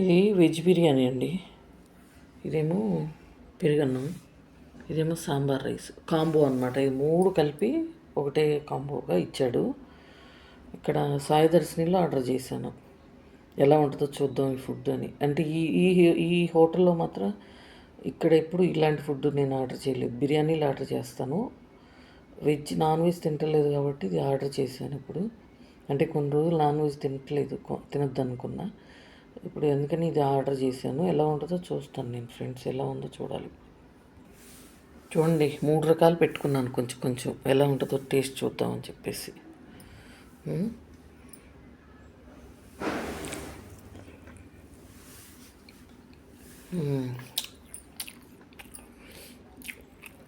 ఇది వెజ్ బిర్యానీ అండి. ఇదేమో పెరుగన్నం ఇదేమో సాంబార్ రైస్. కాంబో అనమాట ఇది మూడు కలిపి ఒకటే కాంబోగా ఇచ్చాడు. ఇక్కడ సాయి దర్శనిలో ఆర్డర్ చేశాను. ఎలా ఉంటుందో చూద్దాం ఈ ఫుడ్ అని. అంటే ఈ ఈ ఈ హోటల్లో మాత్రం ఇక్కడ ఎప్పుడు ఇలాంటి ఫుడ్ నేను ఆర్డర్ చేయలేదు. బిర్యానీలు ఆర్డర్ చేస్తాను. వెజ్ నాన్ వెజ్ తింటలేదు కాబట్టి ఇది ఆర్డర్ చేశాను ఇప్పుడు. అంటే కొన్ని రోజులు నాన్ వెజ్ తినట్లేదు కొ- అనుకున్నా ఇప్పుడు ఎందుకని ఇది ఆర్డర్ చేశాను? ఎలా ఉంటుందో చూస్తాను నేను ఫ్రెండ్స్ ఎలా ఉందో చూడాలి. చూడండి మూడు రకాలు పెట్టుకున్నాను కొంచెం కొంచెం. ఎలా ఉంటుందో టేస్ట్ చూద్దామని చెప్పేసి.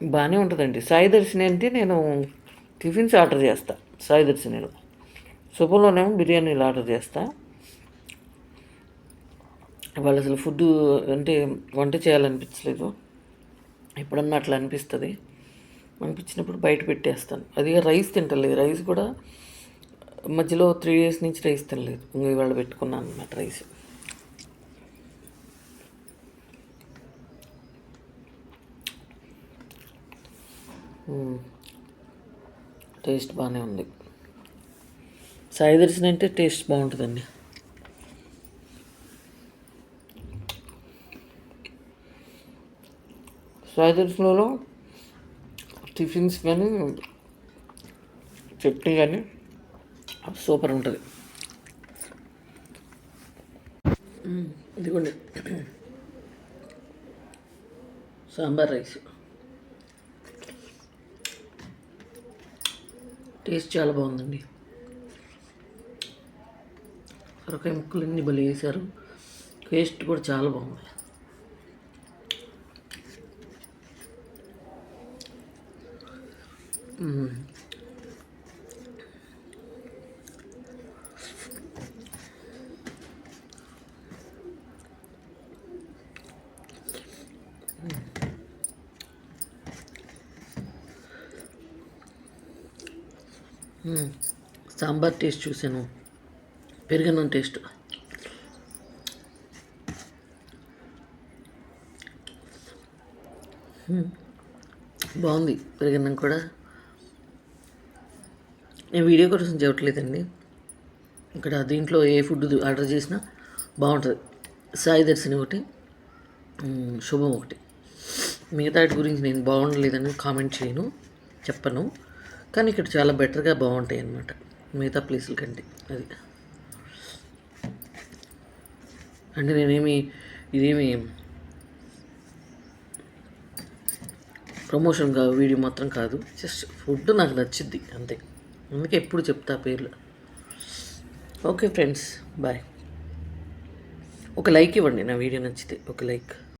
బాగానే ఉంటుందండి. సాయి దర్శిని అంటే నేను టిఫిన్స్ ఆర్డర్ చేస్తా. సాయి దర్శినిలో. శుభంలోనేమో బిర్యానీలు ఆర్డర్ చేస్తాను వాళ్ళు అసలు ఫుడ్ అంటే వంట చేయాలనిపించలేదు. ఎప్పుడన్నా అట్లా అనిపిస్తుంది. అనిపించినప్పుడు బయట పెట్టేస్తాను. అది రైస్ తింటలేదు. రైస్ కూడా మధ్యలో త్రీ డేస్ నుంచి రైస్ తినలేదు. ఇంకా ఇవాళ పెట్టుకున్నాను అనమాట రైస్. టేస్ట్ బాగానే ఉంది. సాయి దర్శనం అంటే టేస్ట్ బాగుంటుందండి. సాయి ఫ్లోలో టిఫిన్స్ కానీ చట్నీ కానీ సూపర్ ఉంటుంది. ఇదిగోండి. సాంబార్ రైస్. టేస్ట్ చాలా బాగుందండి. సొరకాయ ముక్కలు అన్నీ భలే వేసారు. టేస్ట్ కూడా చాలా బాగుంది. సాంబార్ టేస్ట్ చూశాను. పెరిగన్నం టేస్ట్. బాగుంది పెరిగన్నం కూడా. నేను వీడియో కోసం చెప్పట్లేదండి ఇక్కడ దీంట్లో ఏ ఫుడ్ ఆర్డర్ చేసినా బాగుంటుంది. సాయి దర్శని ఒకటి శుభం ఒకటి. మిగతా వాటి గురించి నేను బాగుండలేదని కామెంట్ చేయను చెప్పను. కానీ ఇక్కడ చాలా బెటర్గా బాగుంటాయి అన్నమాట మిగతా ప్లేసుల కంటే అది. అంటే నేనేమి ఇదేమి ప్రమోషన్ కాదు వీడియో మాత్రం కాదు. జస్ట్ ఫుడ్ నాకు నచ్చింది అంతే. అందుకే ఎప్పుడు చెప్తా పేర్లు. Okay friends bye. ఒక లైక్ ఇవ్వండి నా వీడియో నచ్చితే ఒక లైక్.